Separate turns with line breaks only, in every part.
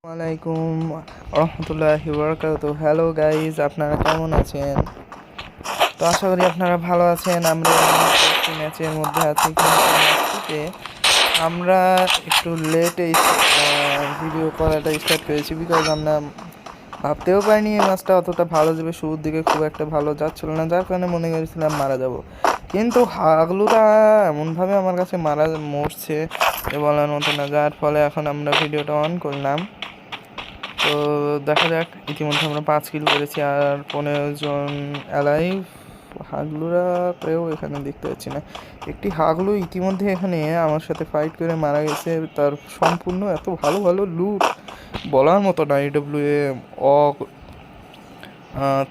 আসসালামাইকুম রহমতুল্লাহি বরকাত হ্যালো গাইজ আপনারা কেমন আছেন? তো আশা করি আপনারা ভালো আছেন। আমরা ম্যাচের মধ্যে আছি আমরা একটু লেটে ভিডিও করাটা স্টার্ট করেছি বিকজ আমরা ভাবতেও পারিনি এই মাছটা অতটা ভালো যাবে, শুরুর দিকে খুব একটা ভালো যাচ্ছিল না, যার কারণে মনে করেছিলাম মারা যাব। কিন্তু হাগলুটা এমনভাবে আমার কাছে মারা মরছে বলার মতো না, যার ফলে এখন আমরা ভিডিওটা অন করলাম। তো দেখা যাক, ইতিমধ্যে আমরা পাঁচ কিল করেছি আর পনেরো জন অ্যালাইভ হাগলুরা কেউ এখানে দেখতে পাচ্ছি না। একটি হাগলু ইতিমধ্যে এখানে আমার সাথে ফাইট করে মারা গেছে। তার সম্পূর্ণ এত ভালো ভালো লুট বলার মতো না। ইডব্লিউ এ অক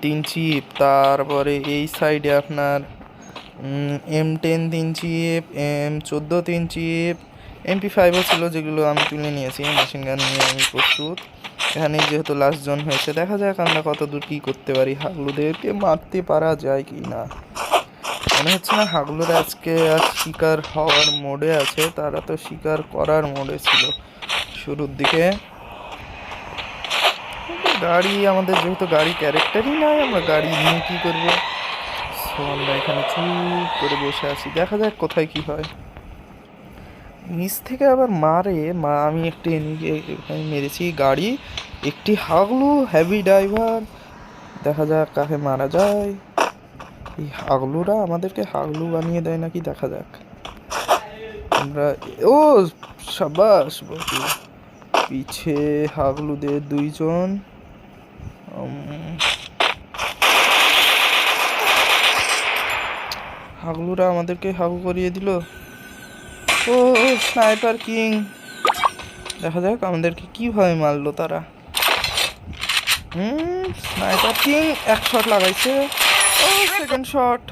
তিন চিপ তারপরে এই সাইডে আপনার এম টেন তিন চিপ এম চোদ্দ তিন চিপ এমপি ফাইভও ছিল যেগুলো আমি তুলে নিয়েছি। মেশিন গান নিয়ে আমি প্রস্তুত। এখানে যেহেতু লাস্ট জন হয়েছে, দেখা যাক আমরা কত দূর কী করতে পারি। হাগলুদেরকে মারতে পারা যায় কি না? মনে হচ্ছে না হাগলুরা আজকে আর শিকার হওয়ার মোডে আছে, তারা তো শিকার করার মোডে ছিল শুরুর দিকে। গাড়ি, আমাদের যেহেতু গাড়ি ক্যারেক্টারই নাই, আমরা গাড়ি নিয়ে কী করব? আমরা এখানে চুপ করে বসে আছি, দেখা যাক কোথায় কি হয়। নিচ থেকে আবার মারে, মা, আমি একটি মেরেছি গাড়ি, একটি হাগলু হ্যাভি ড্রাইভার দেখা যাক কাকে মারা যায়। এই হাগলুরা আমাদেরকে হাগলু বানিয়ে দেয় নাকি? দেখা যাক। আমরা, ও সাবাস বাবু পিছে হাগলুদের দুইজন। হাগলুরা আমাদেরকে হাগু করিয়ে দিল। ও স্নাইপার কিং দেখা যাক আমাদেরকে কীভাবে মারলো তারা। হুম স্নাইপার কিং এক শট লাগাইছে। ও সেকেন্ড শট